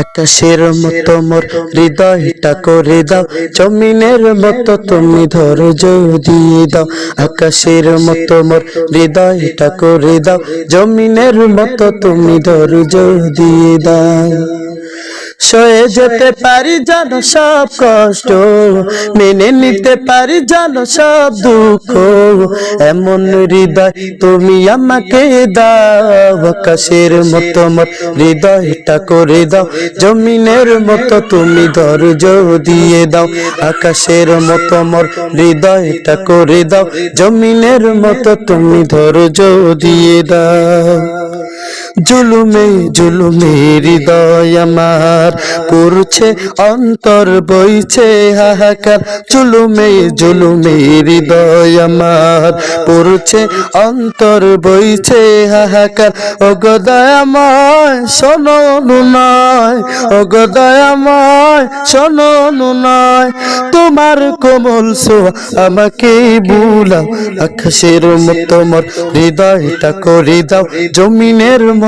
আকাশের মতো মোর হৃদয়টা করে দাও। জমিনের মতো তুমি ধৈর্য দিয়ে দাও। আকাশের মতো মোর হৃদয়টা করে দাও। জমিনের মতো তুমি ধৈর্য দিয়ে দাও। সয়ে যেতে পারি জানো সব কষ্ট, মেনে নিতে পারি জানো সব দুঃখ। এমন হৃদয় তুমি আমাকে দাও, আকাশের মতো হৃদয়টা করে দাও, জমিনের মতো তুমি ধৈর্য দিয়ে দাও, আকাশের মতো মোর হৃদয়টা করে দাও, জমিনের মতো তুমি ধৈর্য দিয়ে দাও। জুলুমে জুলুমে হৃদয় আমার করছে, অন্তর বইছে হাহাকার। জুলুমে জুলুমে হৃদয় আমার পড়ছে, অন্তর বইছে হাহাকার। অগদয়াময় শোনো নয় অগদয়াময় শোনো নয় তোমার কোমল সোয়া আমাকে বুলাও। আকাশের মতো মোর, হৃদয়টা করে দাও। জমিনের মতো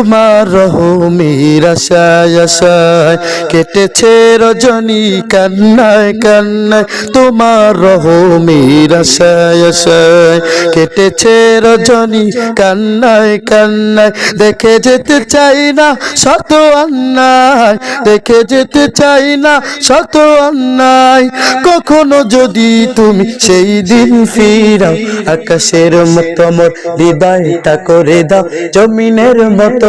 তোমার রহমের আশায় আশায় কেটেছে রজনী কান্নায় কান্নায়, তোমার রহমের আশায় আশায় কেটেছে রজনী কান্নায় কান্নায়। দেখে যেতে চাই না শত অন্যায়, দেখে যেতে চাই না শত অন্যায়। কখনো যদি তুমি সেই দিন ফিরাও, আকাশের মতো মোর হৃদয়টা করে দাও, জমিনের মতো